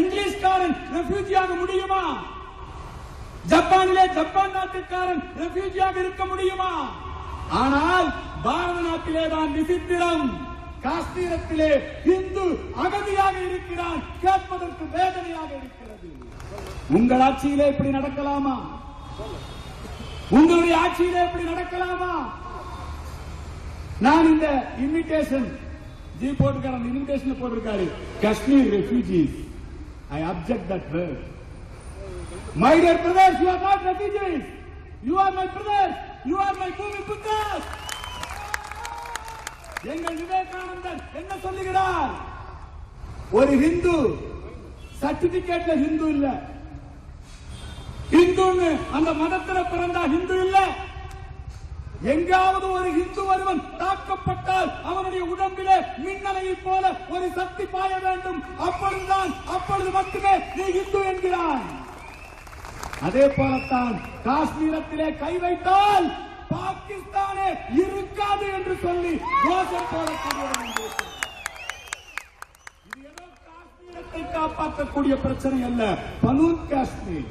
இங்கிலீஷ்காரன் ரெஃப்யூஜியாக முடியுமா? ஜப்பானிலே ஜப்பான் நாட்டுக்காரன் ரெஃப்யூஜியாக இருக்க முடியுமா? ஆனால் பாரத நாட்டிலே தான் விசித்திரம் காஷ்மீரத்திலே இந்து அகதியாக இருக்கிறான். கேட்பதற்கு வேதனையாக இருக்கிறது. உங்கள் ஆட்சியிலே இப்படி நடக்கலாமா? உங்களுடைய ஆட்சியிலே இப்படி நடக்கலாமா? நான் இந்த இன்விடேஷன் ஜி போட்டுக்காரன் இன்விடேஷன் போட்டிருக்காரு. Kashmir refugees I object that word. My dear brothers, you are not refugees. You are my brothers. You are my பூமி புத்தர்ஸ் எங்கள் விவேகானந்தர் என்ன சொல்லுகிறார் ஒரு ஹிந்து சர்டிபிகேட்ல ஹிந்து இல்ல ஹிந்துன்னு அந்த மதத்துல பிறந்தா ஹிந்து இல்லை எங்காவது ஒரு இந்து ஒருவன் தாக்கப்பட்டால் அவனுடைய உடம்பிலே மின்னலையை போல ஒரு சக்தி பாய வேண்டும். அப்பொழுதுதான் அப்பொழுது மட்டுமே நீ இந்து என்கிறான் அதே போலத்தான் காஷ்மீரத்திலே கை வைத்தால் பாகிஸ்தானே இருக்காது என்று சொல்லி கோஷம் போடக்கூடியவன் காஷ்மீரத்தை காப்பாற்றக்கூடிய பிரச்சனை அல்ல. பனூர் காஷ்மீர்.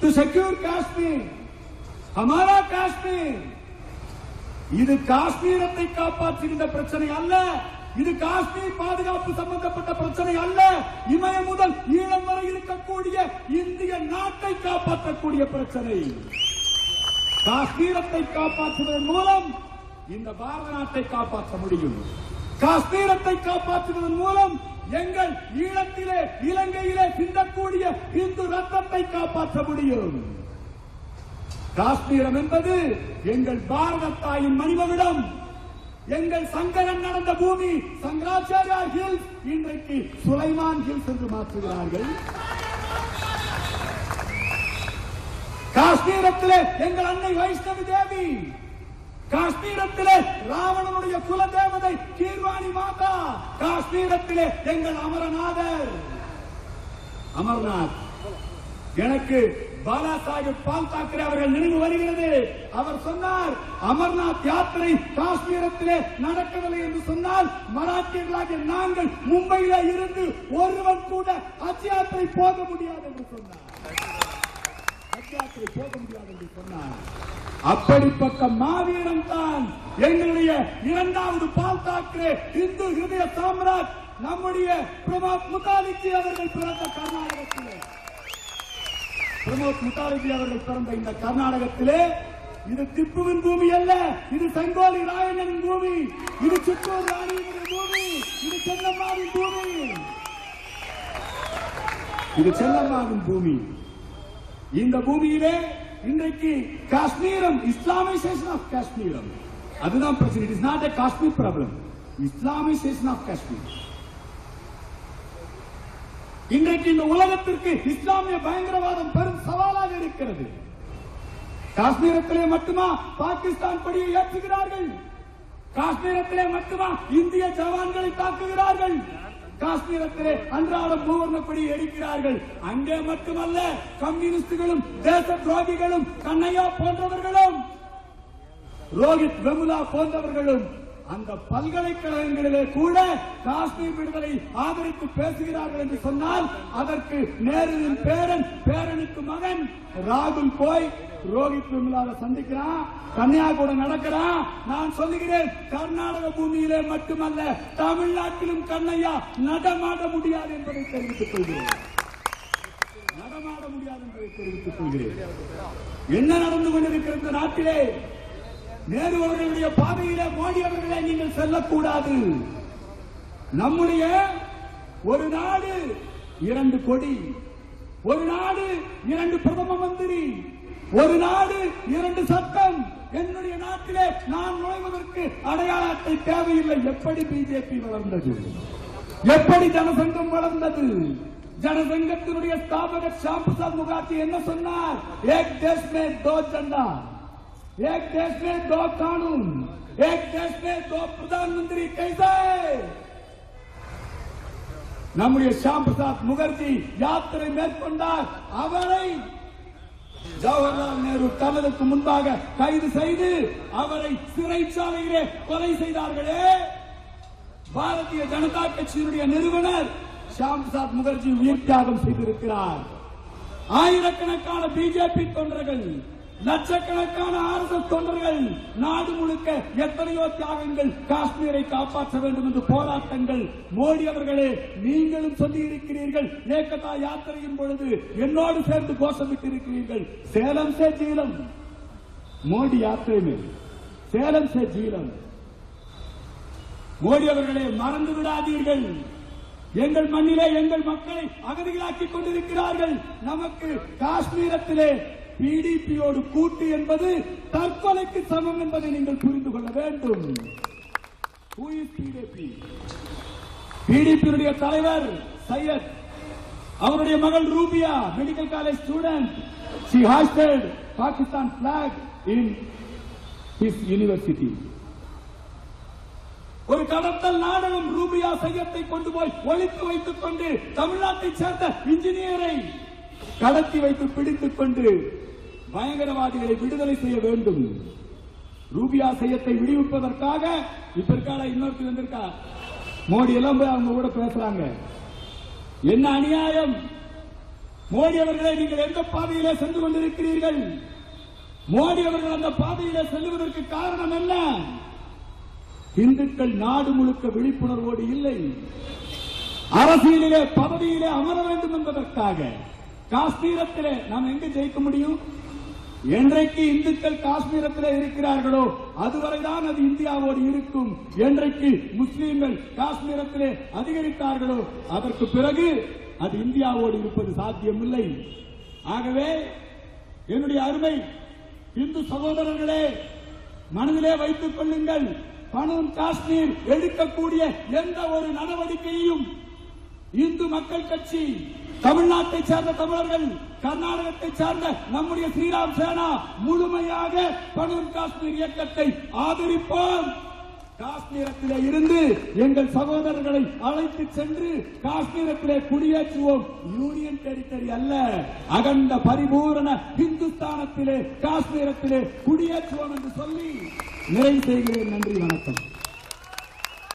டு செக்யூர் காஷ்மீர் ஹமாரா காஷ்மீர். இது காஷ்மீரத்தை காப்பாற்றுகின்ற பிரச்சனை அல்ல. இது காஷ்மீர் பாதுகாப்பு சம்பந்தப்பட்ட பிரச்சனை அல்ல. இமயம் முதல் ஈழம் வரை இருக்கக்கூடிய இந்திய நாட்டை காப்பாற்றக்கூடிய பிரச்சனை. காஷ்மீரத்தை காப்பாற்றுவதன் மூலம் இந்த பாரத நாட்டை காப்பாற்ற முடியும். காஷ்மீரத்தை காப்பாற்றுவதன் மூலம் எங்கள் ஈழத்திலே இலங்கையிலே சிந்தக்கூடிய இந்து ரத்தத்தை காப்பாற்ற முடியும். காஷ்மீரம் என்பது எங்கள் பாரத தாயின் மணிமகுடம். எங்கள் சங்கரன் நடந்த பூமி சங்கராச்சாரியா ஹில்ஸ் இன்றைக்கு சுலைமான் ஹில்ஸ் என்று மாற்றுகிறார்கள். காஷ்மீரத்திலே எங்கள் அன்னை வைஷ்ணவி தேவி காஷ்மீரத்திலே ராவணனுடைய குல தேவதை கீர்வாணி மாதா காஷ்மீரத்திலே எங்கள் அமரநாதர். அமர்நாத் எனக்கு பாலா சாஹிப் பால் தாக்கரே அவர்கள் நினைவு வருகிறது. அவர் சொன்னார் அமர்நாத் யாத்திரை காஷ்மீரத்திலே நடக்கவில்லை என்று சொன்னால் மராட்டியர்களாகிய நாங்கள் மும்பையில இருந்து ஒருவன் கூட ஹஜ் யாத்திரை போக முடியாது என்று சொன்னார். ஹஜ் யாத்திரை போக முடியாது என்று சொன்னார். அப்படிப்பட்ட மாவீரன் தான் எங்களுடைய இரண்டாவது பால் தாக்கரே இந்து ஹிருதய சாம்ராஜ். நம்முடைய பிரபாத் முதாலிஜி அவர்கள் பிறந்த கர்நாடக பிரமோத் முத்தாலிஜி அவர்கள் பிறந்த இந்த கர்நாடகத்திலே இது திப்புவின் பூமி அல்ல இது செங்கோலி ராயனின் பூமி இது சித்தூர் ராணியின் பூமி இது செல்லம்மாவின் பூமி. இது செல்லம்மாவின் பூமி. இந்த பூமியிலே இன்றைக்கு காஷ்மீரம் இஸ்லாமைசேஷன் ஆஃப் காஷ்மீரம். அதுதான் பிரச்சனை. It is not a Kashmir problem Islamisation of Kashmir இன்றைக்கு இந்த உலகத்திற்கு இஸ்லாமிய பயங்கரவாதம் பெரும் சவாலாக இருக்கிறது. காஷ்மீரத்திலே மட்டுமா பாகிஸ்தான் படியை ஏற்றுகிறார்கள்? காஷ்மீரத்திலே மட்டுமா இந்திய ஜவான்களை தாக்குகிறார்கள்? காஷ்மீரத்திலே அன்றாடம் மூவர்ண எடுக்கிறார்கள் அங்கே மட்டுமல்ல கம்யூனிஸ்டுகளும் தேச துரோகிகளும் கண்ணையா போன்றவர்களும் ரோஹித் வெமுலா போன்றவர்களும் அந்த பல்கலைக்கழகங்களிலே கூட காஷ்மீர் விடுதலை ஆதரித்து பேசுகிறார்கள் என்று சொன்னால் அதற்கு நேருவின் பேரன் பேரனுக்கு மகன் ராகுல் போய் ரோஹித் வெமுலாவை சந்திக்கிறான் கன்னியாகுட நடக்கிறான். நான் சொல்லுகிறேன் கர்நாடக பூமியிலே மட்டுமல்ல தமிழ்நாட்டிலும் கண்ணையா நடமாட முடியாது என்பதை தெரிவித்துக் கொள்கிறேன். நடமாட முடியாது என்பதை தெரிவித்துக் கொள்கிறேன். என்ன நடந்து கொண்டிருக்கிறது இந்த நாட்டிலே? நேரு அவர்களுடைய பாதையிலே மோடி அவர்களை நீங்கள் செல்லக்கூடாது. நம்முடைய ஒரு நாடு இரண்டு கொடி ஒரு நாடு இரண்டு பிரதம மந்திரி ஒரு நாடு இரண்டு சட்டம். என்னுடைய நாட்டிலே நான் நுழைவதற்கு அடையாள அட்டை தேவையில்லை. எப்படி பிஜேபி வளர்ந்தது? எப்படி ஜனசங்கம் வளர்ந்தது? ஜனசங்கத்தினுடைய ஸ்தாபகர் ஷாம் பிரசாத் முகார்ஜி என்ன சொன்னார்? ஏக் தேஷ் மே தோ ஜெண்டா एक देश में दो कानून एक देश में दो प्रधानमंत्री कैसे நம்முடைய ஷாம் பிரசாத் முகர்ஜி யாத்திரை மேற்கொண்டார் அவரை ஜவஹர்லால் நேரு தனதுக்கு முன்பாக கைது செய்து அவரை சிறைச்சாலையிலே கொலை செய்தார்களே பாரதிய ஜனதா கட்சியினுடைய நிறுவனர் ஷியாம் பிரசாத் முகர்ஜி உயிர் தியாகம் செய்திருக்கிறார் ஆயிரக்கணக்கான பிஜேபி தொண்டர்கள் லட்சக்கணக்கான ஆர்எஸ்எஸ் தொண்டர்கள் நாடு முழுக்க எத்தனையோ தியாகங்கள் காஷ்மீரை காப்பாற்ற வேண்டும் என்று போராட்டங்கள். மோடி அவர்களே நீங்களும் சொல்லி இருக்கிறீர்கள் ஏகதா யாத்திரையின் பொழுது என்னோடு சேர்ந்து கோஷமிட்டு இருக்கிறீர்கள் சேலம் சே ஜீலம். மோடி யாத்திரை சேலம் சே ஜீலம். மோடி அவர்களே மறந்து விடாதீர்கள். எங்கள் மண்ணிலே எங்கள் மக்களை அகதிகளாக்கிக் கொண்டிருக்கிறார்கள். நமக்கு காஷ்மீரத்திலே பிடிபியோடு கூட்டு என்பது தற்கொலைக்கு சமம் என்பதை நீங்கள் புரிந்து கொள்ள வேண்டும். பிடிபியுடைய தலைவர் சையத். அவருடைய மகள் Rubaiya medical college student she hostel Pakistan block in his university ஒரு கடத்தல் நாடகம் ரூபியா சையத்தை கொண்டு போய் ஒழித்து வைத்துக் கொண்டு தமிழ்நாட்டைச் சேர்ந்த இன்ஜினியரை கடத்தி வைத்து பிடித்துக் கொண்டு பயங்கரவாதிகளை விடுதலை செய்ய வேண்டும். ரூபியா சையத்தை விடுவிப்பதற்காக இப்ப இருக்கால இன்னொருத்தர் வந்திருக்கா? மோடி எல்லாம் போய் அவங்க கூட பேசுறாங்க. என்ன அநியாயம்? மோடி அவர்களை நீங்கள் எந்த பாதையிலே சென்று கொண்டிருக்கிறீர்கள்? மோடி அவர்கள் அந்த பாதையிலே செல்லுவதற்கு காரணம் என்ன? இந்துக்கள் நாடு முழுக்க விழிப்புணர்வோடு இல்லை. அரசியலிலே பதவியிலே அமர வேண்டும் என்பதற்காக. காஷ்மீரத்திலே நாம் எங்கு ஜெயிக்க முடியும்? என்றைக்கு இந்துக்கள் காஷ்மீரத்தில் இருக்கிறார்களோ அதுவரைதான் அது இந்தியாவோடு இருக்கும். என்றைக்கு முஸ்லீம்கள் காஷ்மீரத்திலே அதிகரித்தார்களோ அதற்கு பிறகு அது இந்தியாவோடு இருப்பது சாத்தியமில்லை. ஆகவே என்னுடைய அருமை இந்து சகோதரர்களே மனதிலே வைத்துக் கொள்ளுங்கள். பணம் காஷ்மீர் எடுக்கக்கூடிய எந்த ஒரு நடவடிக்கையும் இந்து மக்கள் கட்சி தமிழ்நாட்டை சேர்ந்த தமிழர்கள் கர்நாடகத்தை சேர்ந்த நம்முடைய ஸ்ரீராம் சேனா முழுமையாக பனூர் காஷ்மீர் இயக்கத்தை ஆதரிப்போம். காஷ்மீரத்திலே இருந்து எங்கள் சகோதரர்களை அழைத்து சென்று காஷ்மீரத்திலே குடியேற்றுவோம். யூனியன் டெரிட்டரி அல்ல அகண்ட பரிபூரண இந்துஸ்தானத்திலே காஷ்மீரத்திலே குடியேற்றுவோம் என்று சொல்லி நிறைவு செய்கிறேன். நன்றி வணக்கம்.